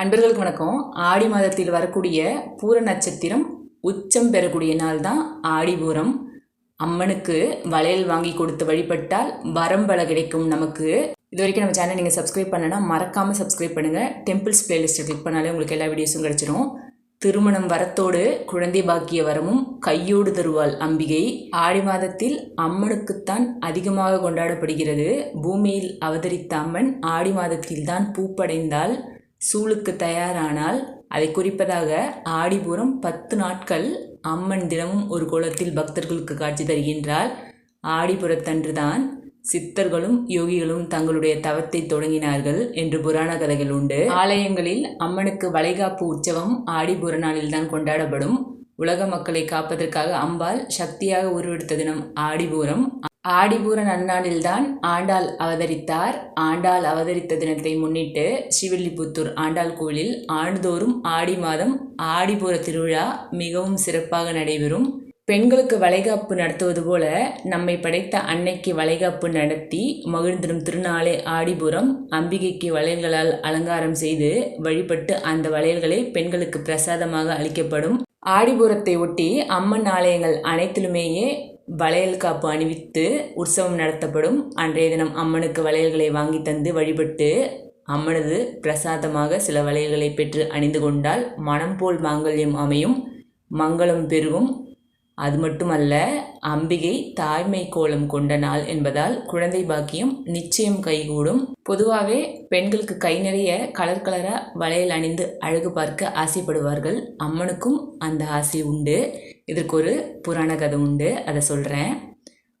அன்பர்களுக்கு வணக்கம். ஆடி மாதத்தில் வரக்கூடிய பூர நட்சத்திரம் உச்சம் பெறக்கூடிய நாள் தான் ஆடிபூரம் அம்மனுக்கு வளையல் வாங்கி கொடுத்து வழிபட்டால் வரம்பல கிடைக்கும் நமக்கு. இது வரைக்கும் நம்ம சேனல் நீங்கள் சப்ஸ்கிரைப் பண்ணனா மறக்காமல் சப்ஸ்கிரைப் பண்ணுங்கள் டெம்பிள்ஸ் பிளேலிஸ்ட்டை கிளிக் பண்ணாலே உங்களுக்கு எல்லா வீடியோஸும் கிடச்சிரும். திருமணம் வரத்தோடு குழந்தை பாக்கிய வரமும் கையோடு தருவாள் அம்பிகை. ஆடி மாதத்தில் அம்மனுக்குத்தான் அதிகமாக கொண்டாடப்படுகிறது. பூமியில் அவதரித்த அம்மன் ஆடி மாதத்தில்தான் பூப்படைந்தால் சூளுக்கு தயாரானால் அதை குறிப்பதாக ஆடிபுரம் பத்து நாட்கள் அம்மன் தினமும் ஒரு கோலத்தில் பக்தர்களுக்கு காட்சி தருகின்றால் ஆடிபுரத்தன்றுதான் சித்தர்களும் யோகிகளும் தங்களுடைய தவத்தை தொடங்கினார்கள் என்று புராண கதைகள் உண்டு. ஆலயங்களில் அம்மனுக்கு வளைகாப்பு உற்சவம் ஆடிபுர நாளில்தான் கொண்டாடப்படும். உலக மக்களை காப்பதற்காக அம்பாள் சக்தியாக உருவெடுத்த தினம் ஆடிபூரம். ஆடிபூர நன்னாளில்தான் ஆண்டாள் அவதரித்தார். ஆண்டாள் அவதரித்த தினத்தை முன்னிட்டு ஸ்ரீவில்லிபுத்தூர் ஆண்டாள் கோயிலில் ஆண்டுதோறும் ஆடி மாதம் ஆடிபூர திருவிழா மிகவும் சிறப்பாக நடைபெறும். பெண்களுக்கு வளைகாப்பு நடத்துவது போல நம்மை படைத்த அன்னைக்கு வளைகாப்பு நடத்தி மகிழ்ந்திடும் திருநாளே ஆடிபுரம். அம்பிகைக்கு வளையல்களால் அலங்காரம் செய்து வழிபட்டு அந்த வளையல்களை பெண்களுக்கு பிரசாதமாக அளிக்கப்படும். ஆடிபுரத்தை ஒட்டி அம்மன் ஆலயங்கள் அனைத்திலுமேயே வளையல் காப்பு அணிவித்து உற்சவம் நடத்தப்படும். அன்றைய தினம் அம்மனுக்கு வளையல்களை வாங்கி தந்து வழிபட்டு அம்மனது பிரசாதமாக சில வளையல்களை பெற்று அணிந்து கொண்டால் மனம் போல் மாங்கல்யம் அமையும் மங்களம் பெருகும். அது மட்டுமல்ல அம்பிகை தாய்மை கோலம் கொண்ட நாள் என்பதால் குழந்தை பாக்கியம் நிச்சயம் கைகூடும். பொதுவாகவே பெண்களுக்கு கை நிறைய கலர் கலராக வளையல் அணிந்து அழகு பார்க்க ஆசைப்படுவார்கள். அம்மனுக்கும் அந்த ஆசை உண்டு. இதற்கு ஒரு புராண கதை உண்டு. அதை சொல்கிறேன்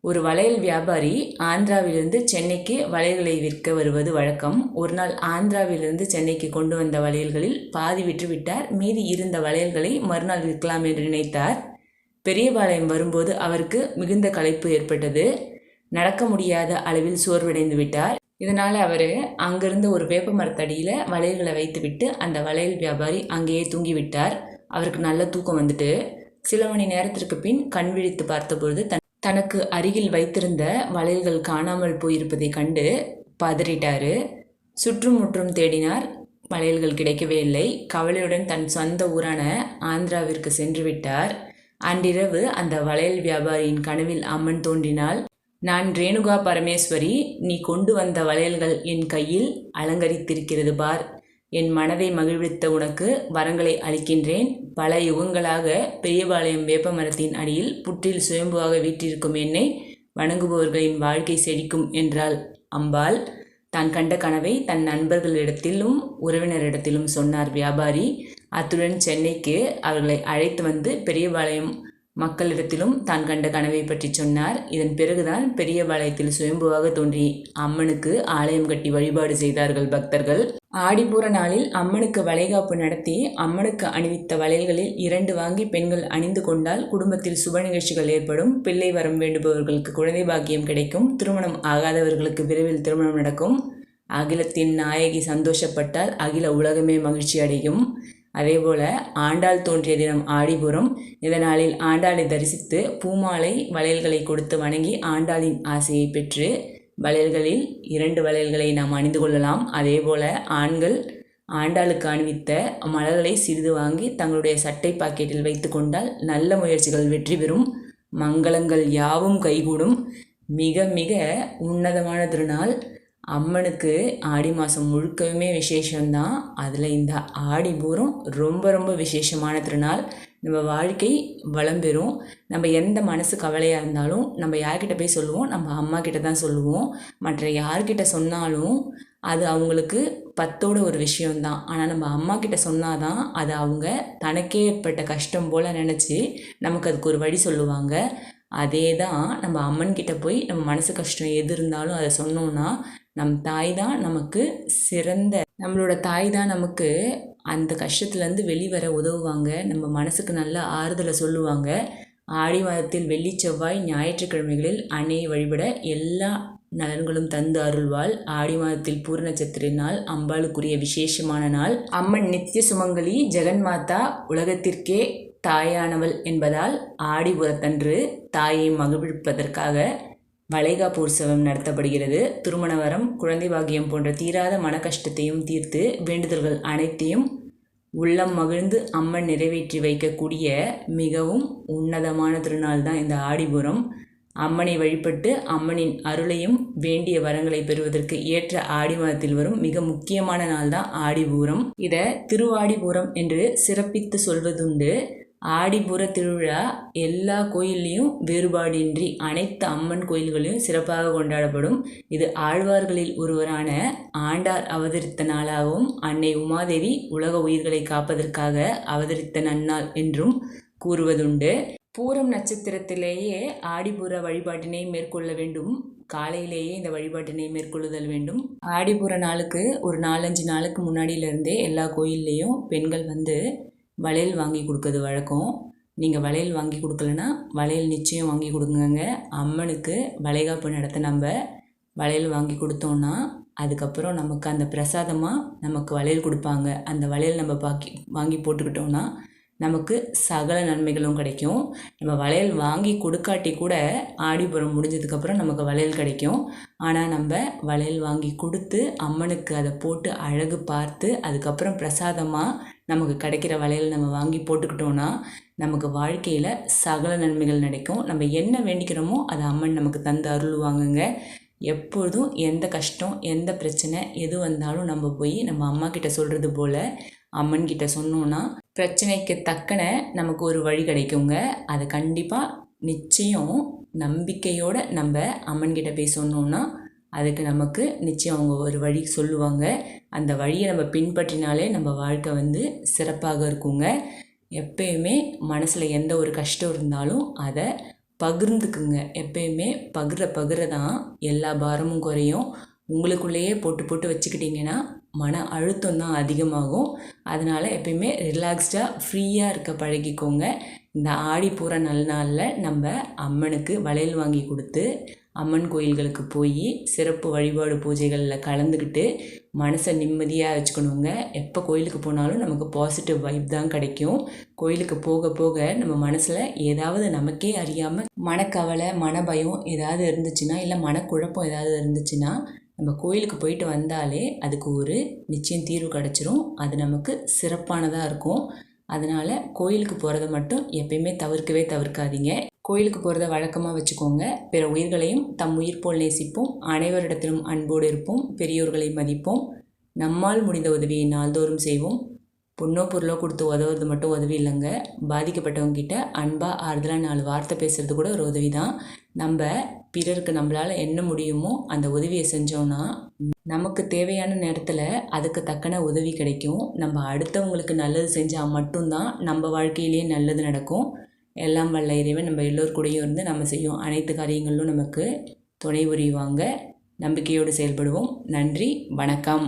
ஒரு வளையல் வியாபாரி ஆந்திராவிலிருந்து சென்னைக்கு வளையல்களை விற்க வருவது வழக்கம். ஒரு நாள் ஆந்திராவிலிருந்து சென்னைக்கு கொண்டு வந்த வளையல்களில் பாதி விற்று விட்டார். மீதி இருந்த வளையல்களை மறுநாள் விற்கலாம் என்று நினைத்தார். பெரியபாளையம் வரும்போது அவருக்கு மிகுந்த களைப்பு ஏற்பட்டது. நடக்க முடியாத அளவில் சோர்வடைந்து விட்டார். இதனால் அவர் அங்கிருந்த ஒரு வேப்ப மரத்தடியில் வளையல்களை வைத்துவிட்டு அந்த வளையல் வியாபாரி அங்கேயே தூங்கிவிட்டார். அவருக்கு நல்ல தூக்கம் வந்துட்டு சில மணி நேரத்திற்கு பின் கண் விழித்து பார்த்தபொழுது தன் தனக்கு அருகில் வைத்திருந்த வளையல்கள் காணாமல் போயிருப்பதை கண்டு பதறிட்டாரு. சுற்றும் முற்றும் தேடினார் வளையல்கள் கிடைக்கவே இல்லை. கவலையுடன் தன் சொந்த ஊரான ஆந்திராவிற்கு சென்று விட்டார். அன்றிரவு அந்த வளையல் வியாபாரியின் கனவில் அம்மன் தோன்றினாள். நான் ரேணுகா பரமேஸ்வரி நீ கொண்டு வந்த வளையல்கள் என் கையில் அலங்கரித்திருக்கிறது பார். என் மனதை மகிழ்வித்த உனக்கு வரங்களை அளிக்கின்றேன். பல யுகங்களாக பெரியபாளையம் வேப்ப மரத்தின் அடியில் புற்றில் சுயம்புவாக வீற்றிருக்கும் என்னை வணங்குபவர்களின் வாழ்க்கை செழிக்கும் என்றாள். அம்பாள் தான் கண்ட கனவை தன் நண்பர்களிடத்திலும் உறவினரிடத்திலும் சொன்னார் வியாபாரி. அத்துடன் சென்னைக்கு அவர்களை அழைத்து வந்து பெரியபாளையம் மக்களிடத்திலும் தான் கண்ட கனவை பற்றி சொன்னார். இதன் பிறகுதான் பெரியபாளையத்தில் சுயம்புவாக தோன்றி அம்மனுக்கு ஆலயம் கட்டி வழிபாடு செய்தார்கள் பக்தர்கள். ஆடிப்பூர நாளில் அம்மனுக்கு வளைகாப்பு நடத்தி அம்மனுக்கு அணிவித்த வளையல்களில் இரண்டு வாங்கி பெண்கள் அணிந்து கொண்டால் குடும்பத்தில் சுப நிகழ்ச்சிகள் ஏற்படும். பிள்ளை வரம் வேண்டுபவர்களுக்கு குழந்தை பாக்கியம் கிடைக்கும். திருமணம் ஆகாதவர்களுக்கு விரைவில் திருமணம் நடக்கும். அகிலத்தின் நாயகி சந்தோஷப்பட்டால் அகில உலகமே மகிழ்ச்சி அடையும். அதேபோல ஆண்டாள் தோன்றிய தினம் ஆடிபுரம் இதனாலில் ஆண்டாளை தரிசித்து பூமாலை வளையல்களை கொடுத்து வணங்கி ஆண்டாளின் ஆசையை பெற்று வளையல்களில் இரண்டு வளையல்களை நாம் அணிந்து கொள்ளலாம். அதேபோல ஆண்கள் ஆண்டாளுக்கு அணிவித்த மலர்களை சிறிது வாங்கி தங்களுடைய சட்டை பாக்கெட்டில் வைத்து கொண்டால் நல்ல முயற்சிகள் வெற்றி பெறும். மங்களங்கள் யாவும் கைகூடும். மிக மிக உன்னதமான திருநாள். அம்மனுக்கு ஆடி மாதம் முழுக்கவுமே விசேஷம்தான். அதில் இந்த ஆடி பூரம் ரொம்ப ரொம்ப விசேஷமான திருநாள். நம்ம வாழ்க்கை வளம் பெறும். நம்ம எந்த மனசு கவலையாக இருந்தாலும் நம்ம யார்கிட்ட போய் சொல்லுவோம்? நம்ம அம்மா கிட்ட தான் சொல்லுவோம். மற்ற யார்கிட்ட சொன்னாலும் அது அவங்களுக்கு பத்தோட ஒரு விஷயம்தான். ஆனால் நம்ம அம்மா கிட்ட சொன்னாதான் அது அவங்க தனக்கே ஏற்பட்ட கஷ்டம் போல் நினச்சி நமக்கு அதுக்கு ஒரு வழி சொல்லுவாங்க. அதே தான் நம்ம அம்மன்கிட்ட போய் நம்ம மனசு கஷ்டம் எது இருந்தாலும் அதை சொன்னோன்னா நம் தாய் தான் நமக்கு சிறந்த நம்மளோட தாய் தான் நமக்கு அந்த கஷ்டத்துலேருந்து வெளிவர உதவுவாங்க. நம்ம மனசுக்கு நல்ல ஆறுதலை சொல்லுவாங்க. ஆடி மாதத்தில் வெள்ளி செவ்வாய் ஞாயிற்றுக்கிழமைகளில் அன்னையை வழிபட எல்லா நலன்களும் தந்து அருள்வாள். ஆடி மாதத்தில் பூர்ண நட்சத்திர நாள் அம்பாளுக்குரிய விசேஷமான நாள். அம்மன் நித்திய சுமங்கலி ஜெகன்மாதா உலகத்திற்கே தாயானவள் என்பதால் ஆடி உரத்தன்று தாயை மகிழ்விப்பதற்காக வளைகாப்பு உற்சவம் நடத்தப்படுகிறது. திருமண வரம் குழந்தை பாக்கியம் போன்ற தீராத மன கஷ்டத்தையும் தீர்த்து வேண்டுதல்கள் அனைத்தையும் உள்ளம் மகிழ்ந்து அம்மன் நிறைவேற்றி வைக்கக்கூடிய மிகவும் உன்னதமான திருநாள் தான் இந்த ஆடிபுரம் அம்மனை வழிபட்டு அம்மனின் அருளையும் வேண்டிய வரங்களை பெறுவதற்கு ஏற்ற ஆடி மாதத்தில் வரும் மிக முக்கியமான நாள் தான் ஆடிபூரம் இதை திருவாடிபூரம் என்று சிறப்பித்து சொல்வதுண்டு. ஆடிப்புற திருவிழா எல்லா கோயில்லையும் வேறுபாடின்றி அனைத்து அம்மன் கோயில்களையும் சிறப்பாக கொண்டாடப்படும். இது ஆழ்வார்களில் ஒருவரான ஆண்டார் அவதரித்த நாளாகவும் அன்னை உமாதேவி உலக உயிர்களை காப்பதற்காக அவதரித்த நன்னாள் என்றும் கூறுவதுண்டு. பூரம் நட்சத்திரத்திலேயே ஆடிப்புற வழிபாட்டினை மேற்கொள்ள வேண்டும். காலையிலேயே இந்த வழிபாட்டினை மேற்கொள்ளுதல் வேண்டும். ஆடிப்புற நாளுக்கு ஒரு நாலஞ்சு நாளுக்கு முன்னாடியிலேருந்தே எல்லா கோயில்லையும் பெண்கள் வந்து வளையல் வாங்கி கொடுக்கறது வழக்கம். நீங்கள் வளையல் வாங்கி கொடுக்கலனா வளையல் நிச்சயம் வாங்கி கொடுங்கங்க. அம்மனுக்கு வளைகாப்பு நடத்த நம்ம வளையல் வாங்கி கொடுத்தோன்னா அதுக்கப்புறம் நமக்கு அந்த பிரசாதமாக நமக்கு வளையல் கொடுப்பாங்க. அந்த வளையல் நம்ம பாக்கி வாங்கி போட்டுக்கிட்டோன்னா நமக்கு சகல நன்மைகளும் கிடைக்கும். நம்ம வளையல் வாங்கி கொடுக்காட்டி கூட ஆடிப்புறம் முடிஞ்சதுக்கப்புறம் நமக்கு வளையல் கிடைக்கும். ஆனால் நம்ம வளையல் வாங்கி கொடுத்து அம்மனுக்கு அதை போட்டு அழகு பார்த்து அதுக்கப்புறம் பிரசாதமாக நமக்கு கிடைக்கிற வளையல் நம்ம வாங்கி போட்டுக்கிட்டோன்னா நமக்கு வாழ்க்கையில் சகல நன்மைகள் நடக்கும் நம்ம என்ன வேண்டிக்கிறோமோ அதை அம்மன் நமக்கு தந்து அருள்வாங்கங்க. எப்பொழுதும் எந்த கஷ்டம் எந்த பிரச்சனை எது வந்தாலும் நம்ம போய் நம்ம அம்மா கிட்ட சொல்கிறது போல் அம்மன் கிட்ட சொன்னோன்னா பிரச்சனைக்கு தக்கன நமக்கு ஒரு வழி கிடைக்குங்க. அதை கண்டிப்பாக நிச்சயம் நம்பிக்கையோடு நம்ம அம்மன்கிட்ட போய் சொன்னோன்னா அதுக்கு நமக்கு நிச்சயம் அவங்க ஒரு வழி சொல்லுவாங்க. அந்த வழியை நம்ம பின்பற்றினாலே நம்ம வாழ்க்கை வந்து சிறப்பாக இருக்குங்க. எப்பயுமே மனசில் எந்த ஒரு கஷ்டம் இருந்தாலும் அதை பகிர்ந்துக்குங்க. எப்பயுமே பகிர பகிர தான் எல்லா பாரமும் குறையும். உங்களுக்குள்ளேயே போட்டு போட்டு வச்சுக்கிட்டிங்கன்னா மன அழுத்தம் தான் அதிகமாகும். அதனால் எப்பயுமே ரிலாக்ஸ்டாக ஃப்ரீயாக இருக்க பழகிக்கோங்க. இந்த ஆடி பூர நல்ல நாளில் நம்ம அம்மனுக்கு வளையல் வாங்கி கொடுத்து அம்மன் கோயில்களுக்கு போய் சிறப்பு வழிபாடு பூஜைகளில் கலந்துக்கிட்டு மனசை நிம்மதியாக வச்சுக்கணுங்க. எப்போ கோயிலுக்கு போனாலும் நமக்கு பாசிட்டிவ் வைப் தான் கிடைக்கும். கோயிலுக்கு போக போக நம்ம மனசில் ஏதாவது நமக்கே அறியாமல் மனக்கவலை மனபயம் ஏதாவது இருந்துச்சுன்னா இல்லை மனக்குழப்பம் ஏதாவது இருந்துச்சுன்னா நம்ம கோயிலுக்கு போயிட்டு வந்தாலே அதுக்கு ஒரு நிச்சயம் தீர்வு கிடச்சிரும். அது நமக்கு சிறப்பானதாக இருக்கும். அதனால் கோயிலுக்கு போகிறத மட்டும் எப்பயுமே தவிர்க்கவே தவிர்க்காதீங்க. கோயிலுக்கு போகிறத வழக்கமாக வச்சுக்கோங்க. பிற உயிர்களையும் தம் உயிர் போல் நேசிப்போம். அனைவரிடத்திலும் அன்போடு இருப்போம். பெரியோர்களை மதிப்போம். நம்மால் முடிந்த உதவியை நாள்தோறும் செய்வோம். பொண்ணோ பொருளோ கொடுத்து உதவுறது மட்டும் உதவி இல்லைங்க. பாதிக்கப்பட்டவங்க கிட்ட அன்பாக ஆறுதலாக நாலு வார்த்தை பேசுகிறது கூட ஒரு உதவி தான் நம்ம பிறருக்கு நம்மளால் என்ன முடியுமோ அந்த உதவியை செஞ்சோன்னா நமக்கு தேவையான நேரத்தில் அதுக்கு தக்கன உதவி கிடைக்கும். நம்ம அடுத்தவங்களுக்கு நல்லது செஞ்சால் மட்டும்தான் நம்ம வாழ்க்கையிலேயே நல்லது நடக்கும். எல்லாம் வல்ல இறைவன் நம்ம எல்லோர் கூடயும் இருந்து நம்ம செய்யும் அனைத்து காரியங்களிலும் நமக்கு துணை புரிவாங்க. நம்பிக்கையோடு செயல்படுவோம். நன்றி வணக்கம்.